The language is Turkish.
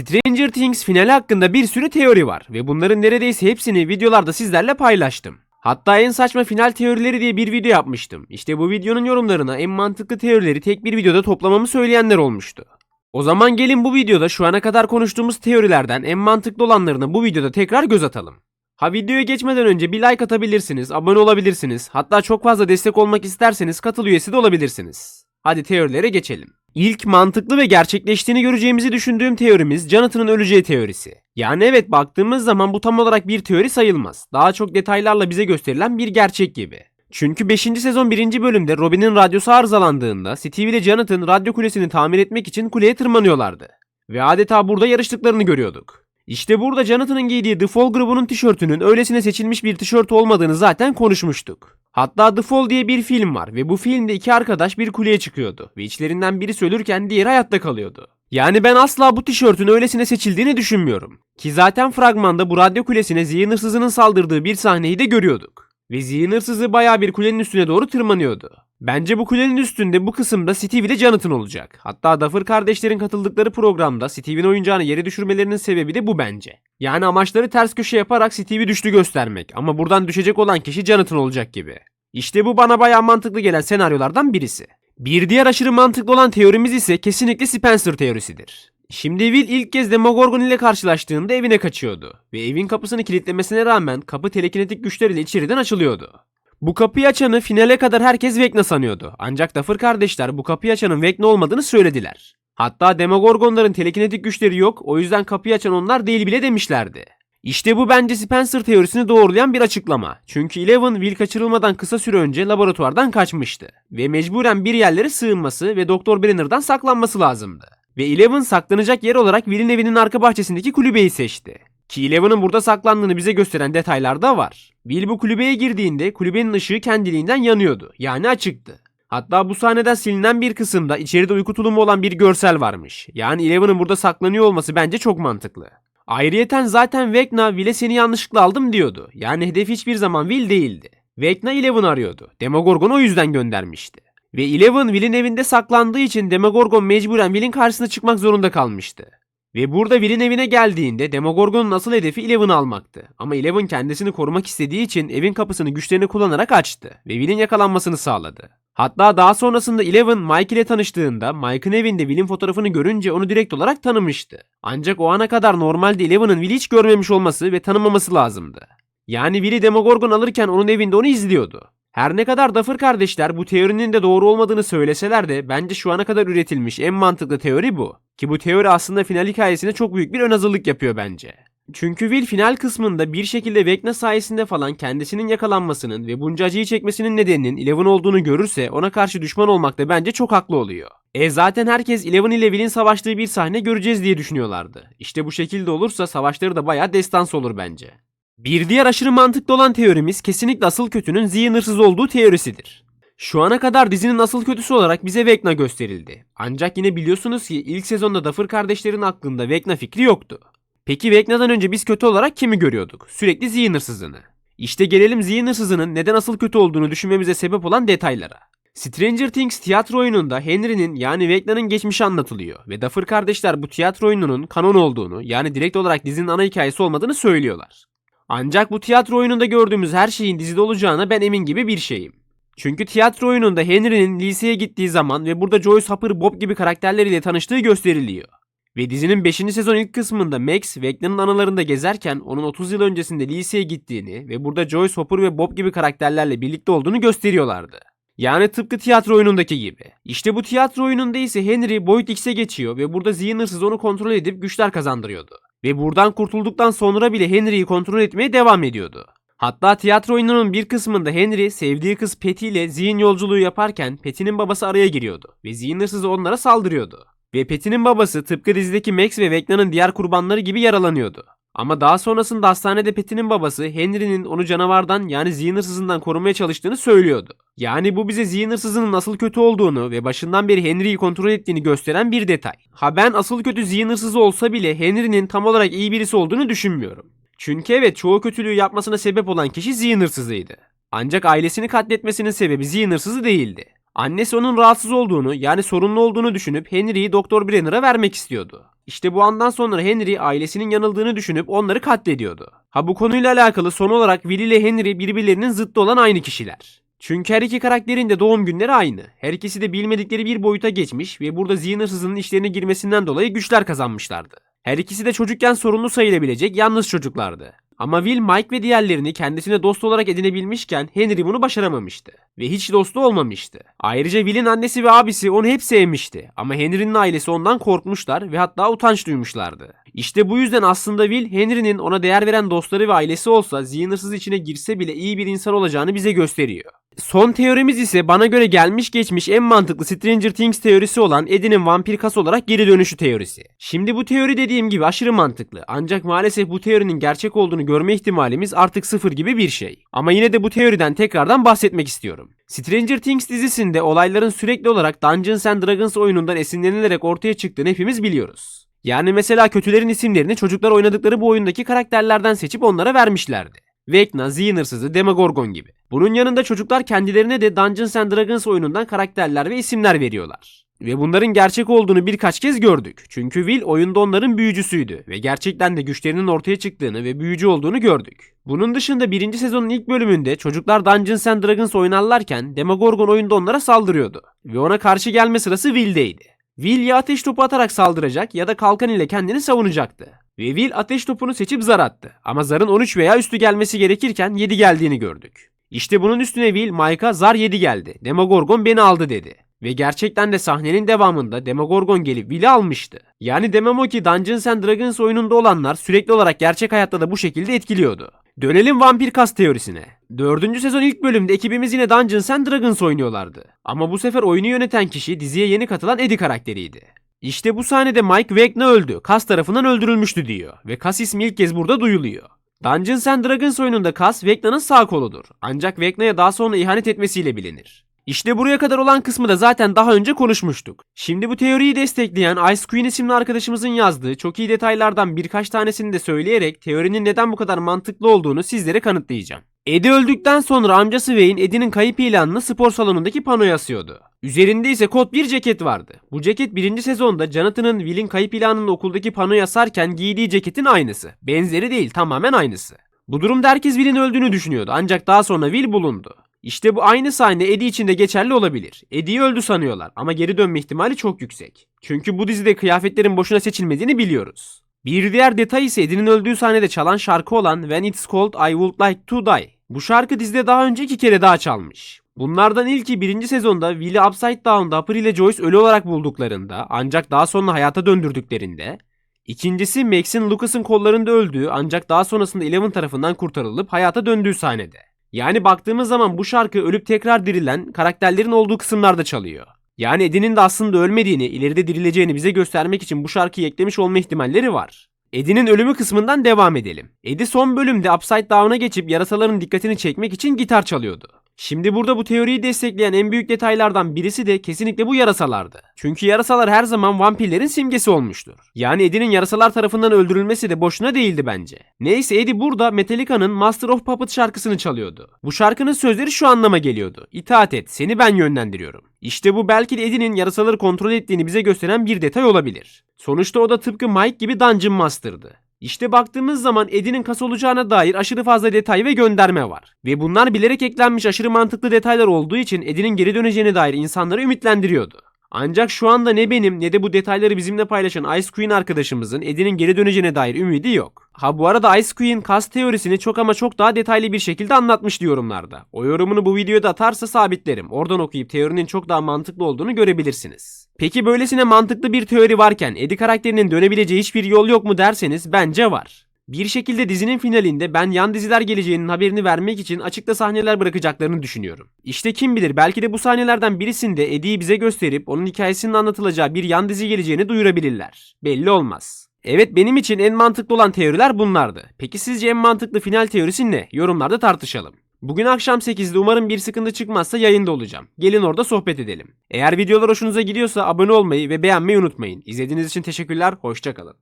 Stranger Things finali hakkında bir sürü teori var ve bunların neredeyse hepsini videolarda sizlerle paylaştım. Hatta en saçma final teorileri diye bir video yapmıştım. İşte bu videonun yorumlarına en mantıklı teorileri tek bir videoda toplamamı söyleyenler olmuştu. O zaman gelin bu videoda şu ana kadar konuştuğumuz teorilerden en mantıklı olanlarına bu videoda tekrar göz atalım. Ha videoya geçmeden önce bir like atabilirsiniz, abone olabilirsiniz. Hatta çok fazla destek olmak isterseniz katıl üyesi de olabilirsiniz. Hadi teorilere geçelim. İlk mantıklı ve gerçekleştiğini göreceğimizi düşündüğüm teorimiz Jonathan'ın öleceği teorisi. Yani evet baktığımız zaman bu tam olarak bir teori sayılmaz. Daha çok detaylarla bize gösterilen bir gerçek gibi. Çünkü 5. sezon 1. bölümde Robin'in radyosu arızalandığında Steve ile Jonathan radyo kulesini tamir etmek için kuleye tırmanıyorlardı. Ve adeta burada yarıştıklarını görüyorduk. İşte burada Jonathan'ın giydiği The Fall grubunun tişörtünün öylesine seçilmiş bir tişört olmadığını zaten konuşmuştuk. Hatta The Fall diye bir film var ve bu filmde iki arkadaş bir kuleye çıkıyordu ve içlerinden birisi ölürken diğeri hayatta kalıyordu. Yani ben asla bu tişörtün öylesine seçildiğini düşünmüyorum. Ki zaten fragmanda bu radyo kulesine zihin hırsızının saldırdığı bir sahneyi de görüyorduk. Ve zihin hırsızı bayağı bir kulenin üstüne doğru tırmanıyordu. Bence bu kulenin üstünde bu kısımda Steve ile Jonathan olacak. Hatta Duffer kardeşlerin katıldıkları programda Steve'in oyuncağını yere düşürmelerinin sebebi de bu bence. Yani amaçları ters köşe yaparak Steve'i düştü göstermek ama buradan düşecek olan kişi Jonathan olacak gibi. İşte bu bana bayağı mantıklı gelen senaryolardan birisi. Bir diğer aşırı mantıklı olan teorimiz ise kesinlikle Spencer teorisidir. Şimdi Will ilk kez Demogorgon ile karşılaştığında evine kaçıyordu ve evin kapısını kilitlemesine rağmen kapı telekinetik güçleriyle içeriden açılıyordu. Bu kapıyı açanı finale kadar herkes Vecna sanıyordu. Ancak Duffer kardeşler bu kapıyı açanın Vecna olmadığını söylediler. Hatta Demogorgonların telekinetik güçleri yok o yüzden kapıyı açan onlar değil bile demişlerdi. İşte bu bence Spencer teorisini doğrulayan bir açıklama. Çünkü Eleven Will kaçırılmadan kısa süre önce laboratuvardan kaçmıştı. Ve mecburen bir yerlere sığınması ve Doktor Brenner'dan saklanması lazımdı. Ve Eleven saklanacak yer olarak Will'in evinin arka bahçesindeki kulübeyi seçti. Ki Eleven'ın burada saklandığını bize gösteren detaylar da var. Will bu kulübeye girdiğinde kulübenin ışığı kendiliğinden yanıyordu. Yani açıktı. Hatta bu sahneden silinen bir kısımda içeride uyku tulumu olan bir görsel varmış. Yani Eleven'ın burada saklanıyor olması bence çok mantıklı. Ayrıyeten zaten Vecna Will'e seni yanlışlıkla aldım diyordu. Yani hedef hiçbir zaman Will değildi. Vecna Eleven arıyordu. Demogorgon o yüzden göndermişti. Ve Eleven Will'in evinde saklandığı için Demogorgon mecburen Will'in karşısına çıkmak zorunda kalmıştı. Ve burada Will'in evine geldiğinde Demogorgon'un asıl hedefi Eleven'ı almaktı. Ama Eleven kendisini korumak istediği için evin kapısını güçlerini kullanarak açtı ve Will'in yakalanmasını sağladı. Hatta daha sonrasında Eleven Mike ile tanıştığında Mike'ın evinde Will'in fotoğrafını görünce onu direkt olarak tanımıştı. Ancak o ana kadar normalde Eleven'ın Will'i hiç görmemiş olması ve tanımaması lazımdı. Yani Will'i Demogorgon alırken onun evinde onu izliyordu. Her ne kadar Duffer kardeşler bu teorinin de doğru olmadığını söyleseler de bence şu ana kadar üretilmiş en mantıklı teori bu. Ki bu teori aslında final hikayesine çok büyük bir ön hazırlık yapıyor bence. Çünkü Will final kısmında bir şekilde Vecna sayesinde falan kendisinin yakalanmasının ve bunca acıyı çekmesinin nedeninin Eleven olduğunu görürse ona karşı düşman olmakta bence çok haklı oluyor. E zaten herkes Eleven ile Will'in savaştığı bir sahne göreceğiz diye düşünüyorlardı. İşte bu şekilde olursa savaşları da bayağı destans olur bence. Bir diğer aşırı mantıklı olan teorimiz kesinlikle asıl kötünün zihin hırsız olduğu teorisidir. Şu ana kadar dizinin asıl kötüsü olarak bize Vecna gösterildi. Ancak yine biliyorsunuz ki ilk sezonda Duffer kardeşlerin aklında Vecna fikri yoktu. Peki Vecna'dan önce biz kötü olarak kimi görüyorduk? Sürekli zihin hırsızını. İşte gelelim zihin hırsızının neden asıl kötü olduğunu düşünmemize sebep olan detaylara. Stranger Things tiyatro oyununda Henry'nin yani Vecna'nın geçmişi anlatılıyor ve Duffer kardeşler bu tiyatro oyununun kanon olduğunu yani direkt olarak dizinin ana hikayesi olmadığını söylüyorlar. Ancak bu tiyatro oyununda gördüğümüz her şeyin dizide olacağına ben emin gibi bir şeyim. Çünkü tiyatro oyununda Henry'nin liseye gittiği zaman ve burada Joyce Hopper, Bob gibi karakterleriyle tanıştığı gösteriliyor. Ve dizinin 5. sezon ilk kısmında Max, Vecna'nın anılarında gezerken onun 30 yıl öncesinde liseye gittiğini ve burada Joyce Hopper ve Bob gibi karakterlerle birlikte olduğunu gösteriyorlardı. Yani tıpkı tiyatro oyunundaki gibi. İşte bu tiyatro oyununda ise Henry Boyd X'e geçiyor ve burada zihin hırsız onu kontrol edip güçler kazandırıyordu. Ve buradan kurtulduktan sonra bile Henry'yi kontrol etmeye devam ediyordu. Hatta tiyatro oyununun bir kısmında Henry sevdiği kız Patty ile zihin yolculuğu yaparken Patty'nin babası araya giriyordu ve zihin hırsızı onlara saldırıyordu. Ve Patty'nin babası tıpkı dizideki Max ve Vecna'nın diğer kurbanları gibi yaralanıyordu. Ama daha sonrasında hastanede Patty'nin babası Henry'nin onu canavardan yani zihin hırsızından korumaya çalıştığını söylüyordu. Yani bu bize zihin hırsızının nasıl kötü olduğunu ve başından beri Henry'yi kontrol ettiğini gösteren bir detay. Ha ben asıl kötü zihin hırsızı olsa bile Henry'nin tam olarak iyi birisi olduğunu düşünmüyorum. Çünkü evet çoğu kötülüğü yapmasına sebep olan kişi zihin hırsızıydı. Ancak ailesini katletmesinin sebebi zihin hırsızı değildi. Annesi onun rahatsız olduğunu yani sorunlu olduğunu düşünüp Henry'yi Doktor Brenner'a vermek istiyordu. İşte bu andan sonra Henry ailesinin yanıldığını düşünüp onları katlediyordu. Ha bu konuyla alakalı son olarak Will ile Henry birbirlerinin zıttı olan aynı kişiler. Çünkü her iki karakterin de doğum günleri aynı. Her ikisi de bilmedikleri bir boyuta geçmiş ve burada zihin hırsızının işlerine girmesinden dolayı güçler kazanmışlardı. Her ikisi de çocukken sorunlu sayılabilecek yalnız çocuklardı. Ama Will, Mike ve diğerlerini kendisine dost olarak edinebilmişken Henry bunu başaramamıştı. Ve hiç dostu olmamıştı. Ayrıca Will'in annesi ve abisi onu hep sevmişti. Ama Henry'nin ailesi ondan korkmuşlar ve hatta utanç duymuşlardı. İşte bu yüzden aslında Will, Henry'nin ona değer veren dostları ve ailesi olsa zihin hırsız içine girse bile iyi bir insan olacağını bize gösteriyor. Son teorimiz ise bana göre gelmiş geçmiş en mantıklı Stranger Things teorisi olan Eddie'nin vampir kas olarak geri dönüşü teorisi. Şimdi bu teori dediğim gibi aşırı mantıklı. Ancak maalesef bu teorinin gerçek olduğunu görme ihtimalimiz artık sıfır gibi bir şey. Ama yine de bu teoriden tekrardan bahsetmek istiyorum. Stranger Things dizisinde olayların sürekli olarak Dungeons and Dragons oyunundan esinlenilerek ortaya çıktığını hepimiz biliyoruz. Yani mesela kötülerin isimlerini çocuklar oynadıkları bu oyundaki karakterlerden seçip onlara vermişlerdi. Vecna, Zihin Demogorgon gibi. Bunun yanında çocuklar kendilerine de Dungeons and Dragons oyunundan karakterler ve isimler veriyorlar. Ve bunların gerçek olduğunu birkaç kez gördük. Çünkü Will oyunda onların büyücüsüydü ve gerçekten de güçlerinin ortaya çıktığını ve büyücü olduğunu gördük. Bunun dışında birinci sezonun ilk bölümünde çocuklar Dungeons and Dragons oynarlarken Demogorgon oyunda onlara saldırıyordu. Ve ona karşı gelme sırası Will'deydi. Will ya ateş topu atarak saldıracak ya da kalkan ile kendini savunacaktı. Ve Will ateş topunu seçip zar attı. Ama zarın 13 veya üstü gelmesi gerekirken 7 geldiğini gördük. İşte bunun üstüne Will Mike'a zar 7 geldi. Demogorgon beni aldı dedi. Ve gerçekten de sahnenin devamında Demogorgon gelip Will'i almıştı. Yani demem ki Dungeons and Dragons oyununda olanlar sürekli olarak gerçek hayatta da bu şekilde etkiliyordu. Dönelim vampir kas teorisine. Dördüncü sezon ilk bölümde ekibimiz yine Dungeons and Dragons oynuyorlardı. Ama bu sefer oyunu yöneten kişi diziye yeni katılan Eddie karakteriydi. İşte bu sahnede Mike Wagner öldü. Kas tarafından öldürülmüştü diyor. Ve Kas ismi ilk kez burada duyuluyor. Dungeons and Dragons oyununda Kas Wagna'nın sağ koludur. Ancak Wagna'ya daha sonra ihanet etmesiyle bilinir. İşte buraya kadar olan kısmı da zaten daha önce konuşmuştuk. Şimdi bu teoriyi destekleyen Ice Queen isimli arkadaşımızın yazdığı çok iyi detaylardan birkaç tanesini de söyleyerek teorinin neden bu kadar mantıklı olduğunu sizlere kanıtlayacağım. Eddie öldükten sonra amcası Wayne Eddie'nin kayıp ilanını spor salonundaki panoya asıyordu. Üzerinde ise kot bir ceket vardı. Bu ceket birinci sezonda Jonathan'ın Will'in kayıp ilanını okuldaki panoya asarken giydiği ceketin aynısı. Benzeri değil tamamen aynısı. Bu durumda herkes Will'in öldüğünü düşünüyordu ancak daha sonra Will bulundu. İşte bu aynı sahne Eddie için de geçerli olabilir. Eddie'yi öldü sanıyorlar ama geri dönme ihtimali çok yüksek. Çünkü bu dizide kıyafetlerin boşuna seçilmediğini biliyoruz. Bir diğer detay ise Eddie'nin öldüğü sahnede çalan şarkı olan When It's Cold I Would Like To Die. Bu şarkı dizide daha önce iki kere daha çalmış. Bunlardan ilki birinci sezonda Will'i Upside Down'da April ile Joyce ölü olarak bulduklarında ancak daha sonra hayata döndürdüklerinde. İkincisi Max'in Lucas'ın kollarında öldüğü ancak daha sonrasında Eleven tarafından kurtarılıp hayata döndüğü sahnede. Yani baktığımız zaman bu şarkı ölüp tekrar dirilen karakterlerin olduğu kısımlarda çalıyor. Yani Eddie'nin de aslında ölmediğini, ileride dirileceğini bize göstermek için bu şarkıyı eklemiş olma ihtimalleri var. Eddie'nin ölümü kısmından devam edelim. Eddie son bölümde Upside Down'a geçip yarasaların dikkatini çekmek için gitar çalıyordu. Şimdi burada bu teoriyi destekleyen en büyük detaylardan birisi de kesinlikle bu yarasalardı. Çünkü yarasalar her zaman vampirlerin simgesi olmuştur. Yani Eddie'nin yarasalar tarafından öldürülmesi de boşuna değildi bence. Neyse Eddie burada Metallica'nın Master of Puppets şarkısını çalıyordu. Bu şarkının sözleri şu anlama geliyordu. İtaat et, seni ben yönlendiriyorum. İşte bu belki de Eddie'nin yarasaları kontrol ettiğini bize gösteren bir detay olabilir. Sonuçta o da tıpkı Mike gibi Dungeon Master'dı. İşte baktığımız zaman Eddie'nin kas olacağına dair aşırı fazla detay ve gönderme var. Ve bunlar bilerek eklenmiş aşırı mantıklı detaylar olduğu için Eddie'nin geri döneceğine dair insanları ümitlendiriyordu. Ancak şu anda ne benim ne de bu detayları bizimle paylaşan Ice Queen arkadaşımızın Eddie'nin geri döneceğine dair ümidi yok. Ha bu arada Ice Queen kas teorisini çok ama çok daha detaylı bir şekilde anlatmıştı yorumlarda. O yorumunu bu videoda atarsa sabitlerim. Oradan okuyup teorinin çok daha mantıklı olduğunu görebilirsiniz. Peki böylesine mantıklı bir teori varken Eddie karakterinin dönebileceği hiçbir yol yok mu derseniz bence var. Bir şekilde dizinin finalinde ben yan diziler geleceğinin haberini vermek için açıkta sahneler bırakacaklarını düşünüyorum. İşte kim bilir belki de bu sahnelerden birisinde Eddie'yi bize gösterip onun hikayesinin anlatılacağı bir yan dizi geleceğini duyurabilirler. Belli olmaz. Evet benim için en mantıklı olan teoriler bunlardı. Peki sizce en mantıklı final teorisi ne? Yorumlarda tartışalım. Bugün akşam 8'de umarım bir sıkıntı çıkmazsa yayında olacağım. Gelin orada sohbet edelim. Eğer videolar hoşunuza gidiyorsa abone olmayı ve beğenmeyi unutmayın. İzlediğiniz için teşekkürler, hoşçakalın.